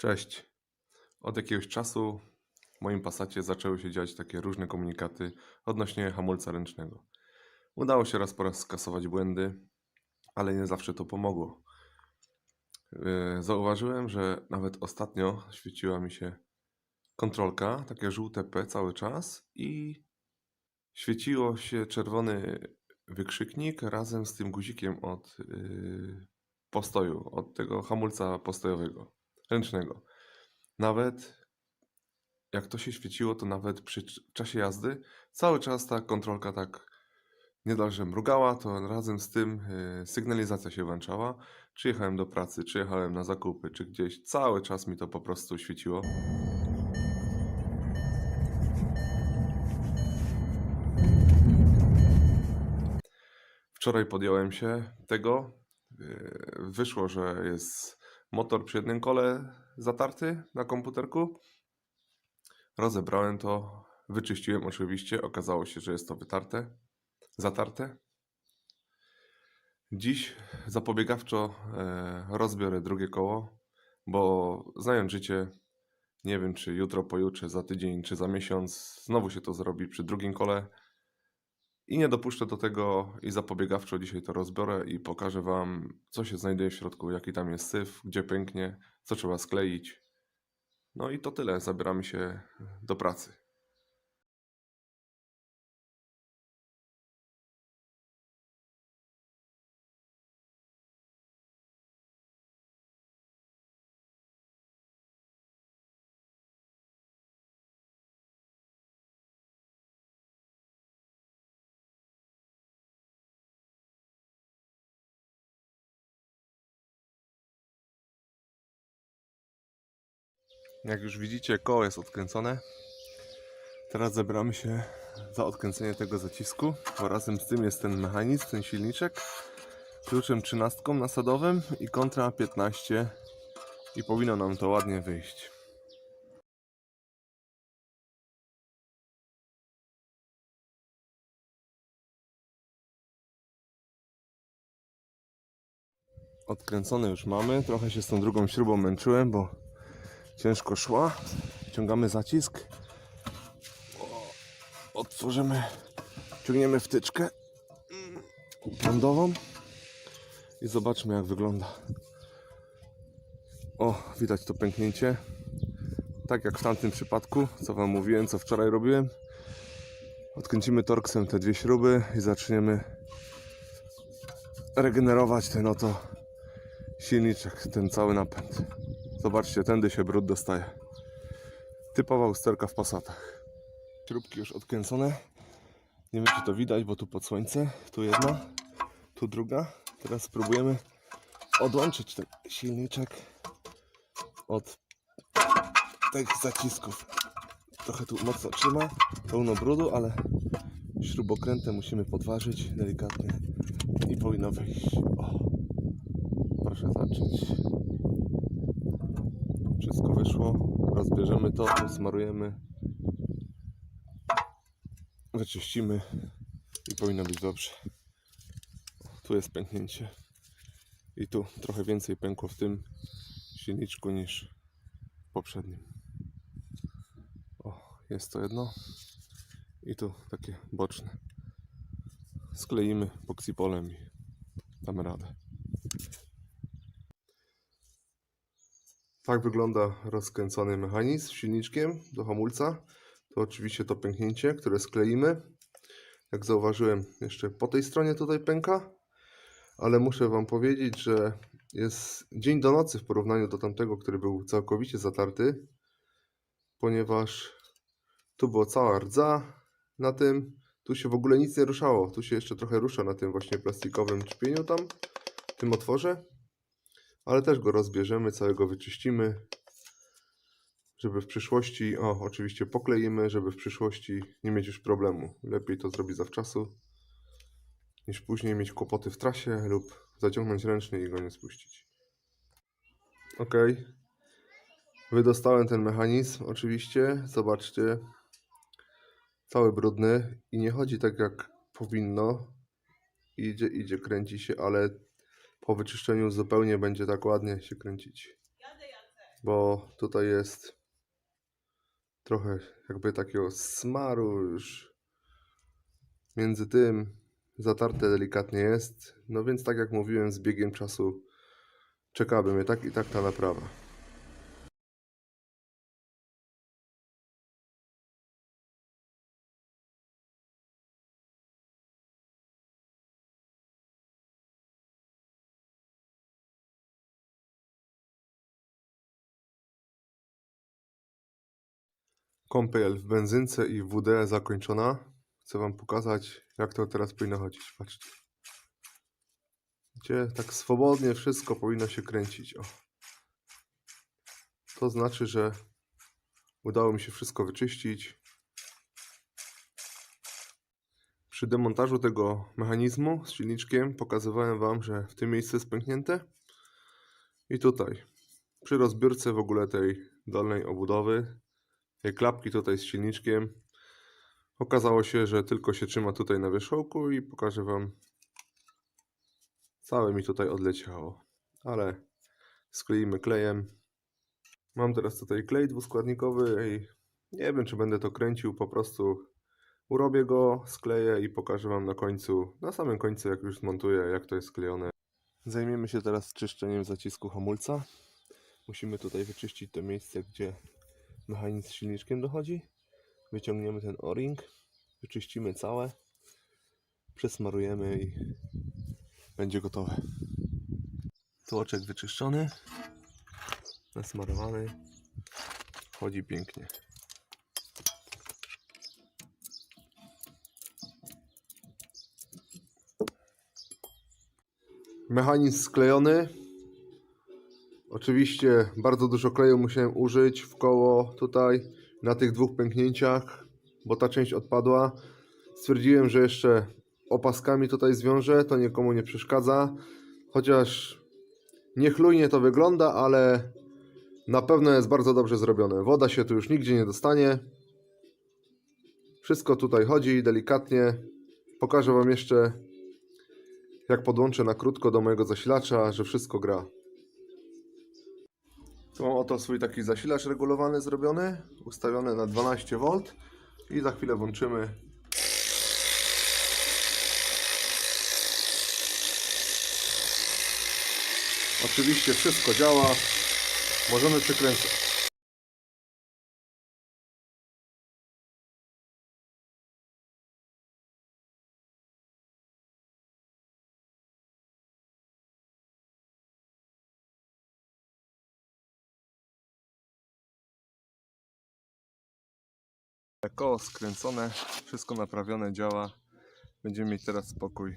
Cześć. Od jakiegoś czasu w moim Passacie zaczęły się dziać takie różne komunikaty odnośnie hamulca ręcznego. Udało się raz po raz skasować błędy, ale nie zawsze to pomogło. Yy, Zauważyłem, że nawet ostatnio świeciła mi się kontrolka, takie żółte P cały czas i świeciło się czerwony wykrzyknik razem z tym guzikiem od yy, postoju, od tego hamulca postojowego, ręcznego. Nawet jak to się świeciło, to nawet przy cz- czasie jazdy cały czas ta kontrolka tak nie dość, że mrugała, to razem z tym yy, sygnalizacja się włączała. Czy jechałem do pracy, czy jechałem na zakupy, czy gdzieś, cały czas mi to po prostu świeciło. Wczoraj podjąłem się tego. Yy, Wyszło, że jest motor przy jednym kole zatarty na komputerku. Rozebrałem to, wyczyściłem oczywiście. Okazało się, że jest to wytarte, zatarte. Dziś zapobiegawczo e, rozbiorę drugie koło, bo znając życie, nie wiem czy jutro, pojutrze, za tydzień czy za miesiąc znowu się to zrobi przy drugim kole. I nie dopuszczę do tego i zapobiegawczo dzisiaj to rozbiorę i pokażę Wam, co się znajduje w środku, jaki tam jest syf, gdzie pęknie, co trzeba skleić. No i to tyle, zabieramy się do pracy. Jak już widzicie, koło jest odkręcone. Teraz zabieramy się za odkręcenie tego zacisku, bo razem z tym jest ten mechanizm, ten silniczek, kluczem 13 nasadowym i kontra 15 i powinno nam to ładnie wyjść. Odkręcone już mamy, trochę się z tą drugą śrubą męczyłem, bo ciężko szła. Ciągamy zacisk. Otworzymy, ciągniemy wtyczkę prądową i zobaczmy jak wygląda. O, widać to pęknięcie. Tak jak w tamtym przypadku, co Wam mówiłem, co wczoraj robiłem. Odkręcimy torksem te dwie śruby i zaczniemy regenerować ten oto silniczek, ten cały napęd. Zobaczcie, tędy się brud dostaje. Typowa usterka w Passatach. Śrubki już odkręcone. Nie wiem, czy to widać, bo tu pod słońce. Tu jedna, tu druga. Teraz spróbujemy odłączyć ten silniczek od tych zacisków. Trochę tu mocno trzyma, pełno brudu, ale śrubokrętem musimy podważyć delikatnie i powinno wyjść. O, proszę zobaczyć. Wszystko wyszło. Rozbierzemy to, smarujemy, wyczyścimy i powinno być dobrze. Tu jest pęknięcie. I tu trochę więcej pękło w tym silniczku niż w poprzednim. O, jest to jedno. I tu takie boczne. Skleimy poksipolem i damy radę. Tak wygląda rozkręcony mechanizm silniczkiem do hamulca. To oczywiście to pęknięcie, które skleimy. Jak zauważyłem, jeszcze po tej stronie tutaj pęka, ale muszę Wam powiedzieć, że jest dzień do nocy w porównaniu do tamtego, który był całkowicie zatarty, ponieważ tu była cała rdza na tym, tu się w ogóle nic nie ruszało, tu się jeszcze trochę rusza na tym właśnie plastikowym czpieniu tam, w tym otworze ale też go rozbierzemy, całego wyczyścimy, żeby w przyszłości, o oczywiście pokleimy, żeby w przyszłości nie mieć już problemu. Lepiej to zrobić zawczasu, niż później mieć kłopoty w trasie lub zaciągnąć ręczny i go nie spuścić. Ok. Wydostałem ten mechanizm, oczywiście, zobaczcie. Cały brudny i nie chodzi tak jak powinno. Idzie, idzie, kręci się, ale po wyczyszczeniu zupełnie będzie tak ładnie się kręcić. bo tutaj jest trochę jakby takiego smaru już między tym zatarte delikatnie jest. No więc tak jak mówiłem, z biegiem czasu czekałaby mnie tak i tak ta naprawa. Kąpiel w benzynce i WD zakończona. Chcę Wam pokazać, jak to teraz powinno chodzić. Patrzcie. Gdzie tak swobodnie wszystko powinno się kręcić. O. To znaczy, że udało mi się wszystko wyczyścić. Przy demontażu tego mechanizmu z silniczkiem pokazywałem Wam, że w tym miejscu jest pęknięte. I tutaj, przy rozbiórce w ogóle tej dolnej obudowy, klapki tutaj z silniczkiem, okazało się, że tylko się trzyma tutaj na wierzchołku i pokażę Wam, całe mi tutaj odleciało. Ale skleimy klejem. Mam teraz tutaj klej dwuskładnikowy i nie wiem, czy będę to kręcił, po prostu urobię go, skleję i pokażę Wam na końcu, na samym końcu, jak już zmontuję, jak to jest sklejone. Zajmiemy się teraz czyszczeniem zacisku hamulca. Musimy tutaj wyczyścić to miejsce, gdzie mechanizm z silniczkiem dochodzi. Wyciągniemy ten o-ring, wyczyścimy całe, przesmarujemy i będzie gotowe. Tłoczek wyczyszczony, nasmarowany, chodzi pięknie. Mechanizm sklejony. Oczywiście bardzo dużo kleju musiałem użyć w koło tutaj na tych dwóch pęknięciach, bo ta część odpadła. Stwierdziłem, że jeszcze opaskami tutaj zwiążę, to nikomu nie przeszkadza. Chociaż niechlujnie to wygląda, ale na pewno jest bardzo dobrze zrobione. Woda się tu już nigdzie nie dostanie. Wszystko tutaj chodzi delikatnie. Pokażę Wam jeszcze, jak podłączę na krótko do mojego zasilacza, że wszystko gra. Tu mam oto swój taki zasilacz regulowany zrobiony, ustawiony na 12V i za chwilę włączymy. Oczywiście wszystko działa, możemy przykręcać. Koło skręcone, wszystko naprawione, działa. Będziemy mieć teraz spokój